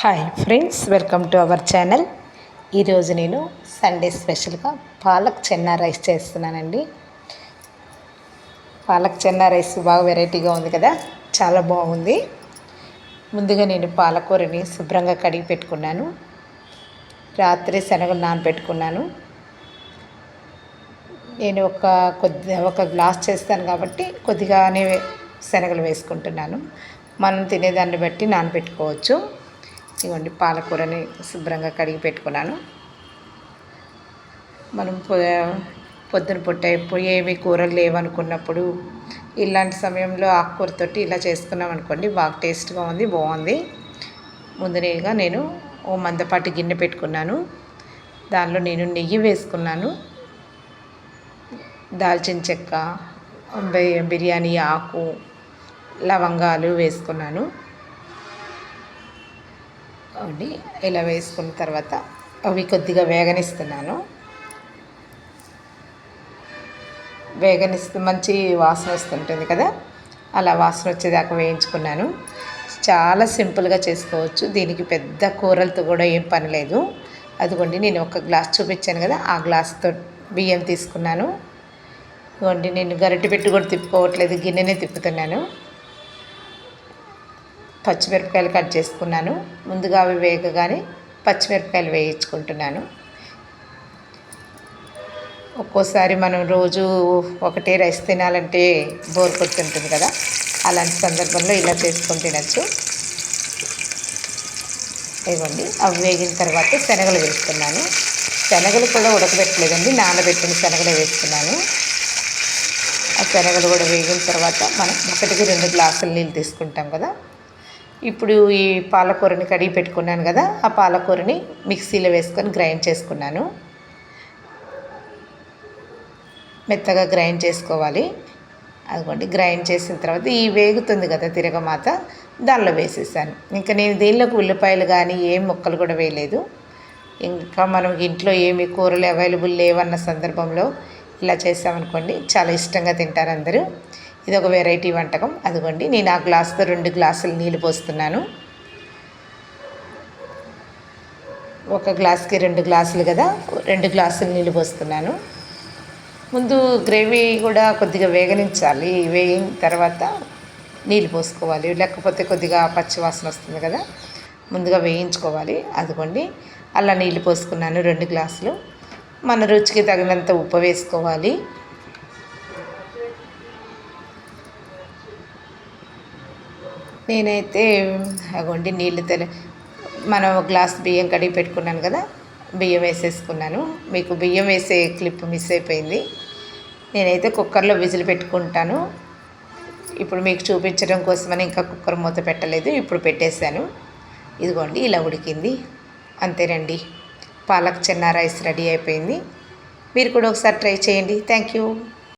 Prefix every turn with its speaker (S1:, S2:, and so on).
S1: Hi friends welcome to our channel ఈరోజు నేను Sunday స్పెషల్గా పాలక్ చెన్నా రైస్ చేస్తున్నానండి. పాలక్ చెన్నా రైస్ బాగా వెరైటీగా ఉంది కదా? చాలా బాగుంది. ముందుగా నేను పాలకూరని శుభ్రంగా కడిగి పెట్టుకున్నాను. రాత్రి శనగలు నానబెట్టుకున్నాను. నేను ఒక కొద్ది ఒక గ్లాస్ చేస్తాను కాబట్టి కొద్దిగానే శనగలు వేసుకుంటున్నాను. మనం తినేదాన్ని బట్టి నానబెట్టుకోవచ్చు. ఇవ్వండి పాలకూరని శుభ్రంగా కడిగి పెట్టుకున్నాను. మనం పొద్దున పుట్ట ఎప్పుడు ఏమి కూరలు లేవనుకున్నప్పుడు ఇలాంటి సమయంలో ఆకుకూరతోటి ఇలా చేసుకున్నాం అనుకోండి బాగా టేస్ట్గా ఉంది బాగుంది. ముందుగా నేను ఓ మందపాటి గిన్నె పెట్టుకున్నాను. దానిలో నేను నెయ్యి వేసుకున్నాను. దాల్చిన చెక్క బిర్యానీ ఆకు లవంగాలు వేసుకున్నాను. అండి ఇలా వేసుకున్న తర్వాత అవి కొద్దిగా వేగనిస్తున్నాను. వేగనిస్తే మంచి వాసన వస్తుంటుంది కదా? అలా వాసన వచ్చేదాకా వేయించుకున్నాను. చాలా సింపుల్గా చేసుకోవచ్చు. దీనికి పెద్ద కూరలతో కూడా ఏం పని లేదు. అదిగోండి నేను ఒక గ్లాస్ చూపించాను కదా? ఆ గ్లాస్తో బియ్యం తీసుకున్నాను. ఇదిగోండి నేను గరిటె పెట్టి కూడా తిప్పుకోవట్లేదు గిన్నెనే తిప్పుతున్నాను. పచ్చిమిరపకాయలు కట్ చేసుకున్నాను. ముందుగా అవి వేగగానే పచ్చిమిరపకాయలు వేయించుకుంటున్నాను. ఒక్కోసారి మనం రోజు ఒకటే రైస్ తినాలంటే బోర్ కొడుతుంటుంది కదా. అలాంటి సందర్భంలో ఇలా చేసుకొని తినచ్చు. ఇవ్వండి అవి వేగిన తర్వాత శనగలు వేస్తున్నాను. శనగలు కూడా ఉడకబెట్టలేదండి నానబెట్టిన శనగలు వేస్తున్నాను. ఆ శనగలు కూడా వేగిన తర్వాత మనం ఒకటికి రెండు గ్లాసులు నీళ్ళు తీసుకుంటాం కదా. ఇప్పుడు ఈ పాలకూరని కడిగి పెట్టుకున్నాను కదా ఆ పాలకూరని మిక్సీలో వేసుకొని గ్రైండ్ చేసుకున్నాను. మెత్తగా గ్రైండ్ చేసుకోవాలి. అదిగోండి గ్రైండ్ చేసిన తర్వాత ఈ వేగుతుంది కదా తిరగమాత దానిలో వేసేసాను. ఇంకా నేను దీనిలోకి ఉల్లిపాయలు కానీ ఏం ముక్కలు కూడా వేయలేదు. ఇంకా మనం ఇంట్లో ఏమి కూరలు అవైలబుల్ లేవన్న సందర్భంలో ఇలా చేసామనుకోండి చాలా ఇష్టంగా తింటారు అందరూ. ఇది ఒక వెరైటీ వంటకం. అదిగోండి నేను ఆ గ్లాస్తో రెండు గ్లాసులు నీళ్ళు పోస్తున్నాను. ఒక గ్లాస్కి రెండు గ్లాసులు కదా రెండు గ్లాసులు నీళ్ళు పోస్తున్నాను. ముందు గ్రేవీ కూడా కొద్దిగా వేగనించాలి. వేగిన తర్వాత నీళ్ళు పోసుకోవాలి. లేకపోతే కొద్దిగా పచ్చివాసన వస్తుంది కదా ముందుగా వేయించుకోవాలి. అదిగోండి అలా నీళ్ళు పోసుకున్నాను రెండు గ్లాసులు మన రుచికి తగినంత ఉప్పు వేసుకోవాలి. నేనైతే అగోండి నీళ్ళు తెల మనం గ్లాస్ బియ్యం కడిగి పెట్టుకున్నాను కదా బియ్యం వేసేసుకున్నాను. మీకు బియ్యం వేసే క్లిప్ మిస్ అయిపోయింది. నేనైతే కుక్కర్లో విజిల్ పెట్టుకుంటాను. ఇప్పుడు మీకు చూపించడం కోసమని ఇంకా కుక్కర్ మూత పెట్టలేదు ఇప్పుడు పెట్టేశాను. ఇదిగోండి ఇలా ఉడికింది. అంతేనండి. పాలక్ చెన్న రైస్ రెడీ అయిపోయింది. మీరు కూడా ఒకసారి ట్రై చేయండి. Thank you.